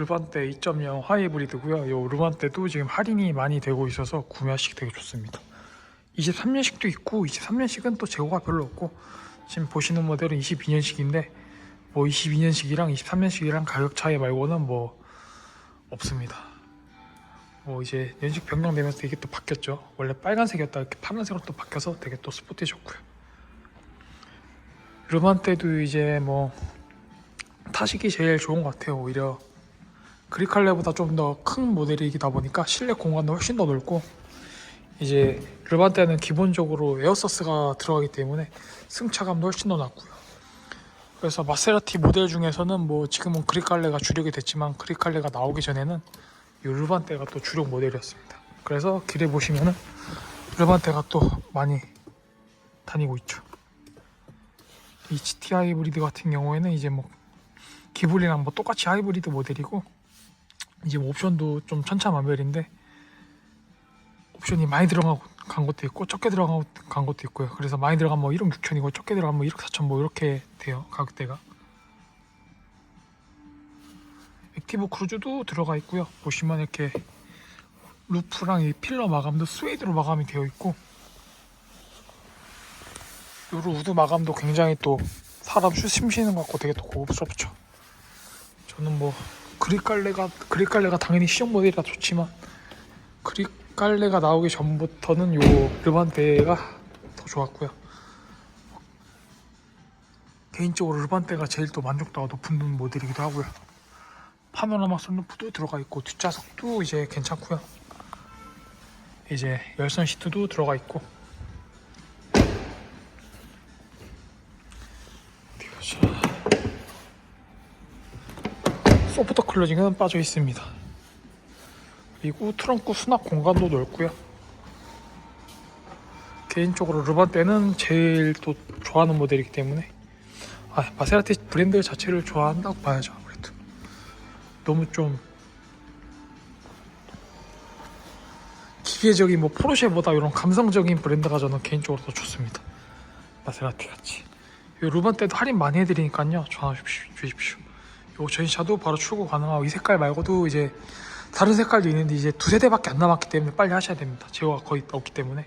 르반테 2.0 하이브리드고요. 요 르반테도 지금 할인이 많이 되고 있어서 구매하시기 되게 좋습니다. 23년식도 있고 23년식은 또 재고가 별로 없고 지금 보시는 모델은 22년식인데 뭐 22년식이랑 23년식이랑 가격 차이 말고는 뭐 없습니다. 뭐 이제 연식 변경되면서 이게 또 바뀌었죠. 원래 빨간색이었다 이렇게 파란색으로 또 바뀌어서 되게 또 스포티해졌고요. 르반테도 이제 뭐 타식이 제일 좋은 것 같아요. 오히려 그리칼레보다 좀 더 큰 모델이다 보니까 실내 공간도 훨씬 더 넓고 이제 르반테는 기본적으로 에어서스가 들어가기 때문에 승차감도 훨씬 더 낮고요. 그래서 마세라티 모델 중에서는 뭐 지금은 그리칼레가 주력이 됐지만 그리칼레가 나오기 전에는 이 르반테가 또 주력 모델이었습니다. 그래서 길에 보시면은 르반테가 또 많이 다니고 있죠. HT 하이브리드 같은 경우에는 이제 뭐 기블리랑 뭐 똑같이 하이브리드 모델이고 이제 뭐 옵션도 좀 천차만별인데 옵션이 많이 들어간 것도 있고 적게 들어간 것도 있고요. 그래서 많이 들어가면 뭐 1억 6천이고 적게 들어가면 뭐 1억 4천 뭐 이렇게 돼요 가격대가. 액티브 크루즈도 들어가 있고요. 보시면 이렇게 루프랑 이 필러 마감도 스웨이드로 마감이 되어 있고 요로 우드 마감도 굉장히 또 사람 숨 쉬는 것 같고 되게 또 고급스럽죠. 저는 뭐 그립갈래가 그립갈래가 당연히 시험 모델이라 좋지만 그립갈래가 나오기 전부터는 요 르반테가 더 좋았고요. 개인적으로 르반테가 제일 또 만족도가 높은 모델이기도 하고요. 파노라마 선루프도 들어가 있고 뒷좌석도 이제 괜찮고요. 이제 열선 시트도 들어가 있고 소프트 클로징은 빠져 있습니다. 그리고 트렁크 수납 공간도 넓고요. 개인적으로 르반테는 제일 또 좋아하는 모델이기 때문에 아, 마세라티 브랜드 자체를 좋아한다고 봐야죠 아무래도. 너무 좀 기계적인 뭐 포르쉐보다 이런 감성적인 브랜드가 저는 개인적으로 더 좋습니다. 마세라티 같이. 이 르반테도 할인 많이 해드리니까요. 전화 주십시오, 주십시오. 요 전시차도 바로 출고 가능하고 이 색깔 말고도 이제 다른 색깔도 있는데 이제 두세 대밖에 안 남았기 때문에 빨리 하셔야 됩니다. 제거가 거의 없기 때문에.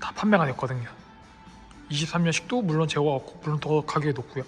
다 판매가 됐거든요. 23년식도 물론 제거가 없고 물론 더 가격이 높고요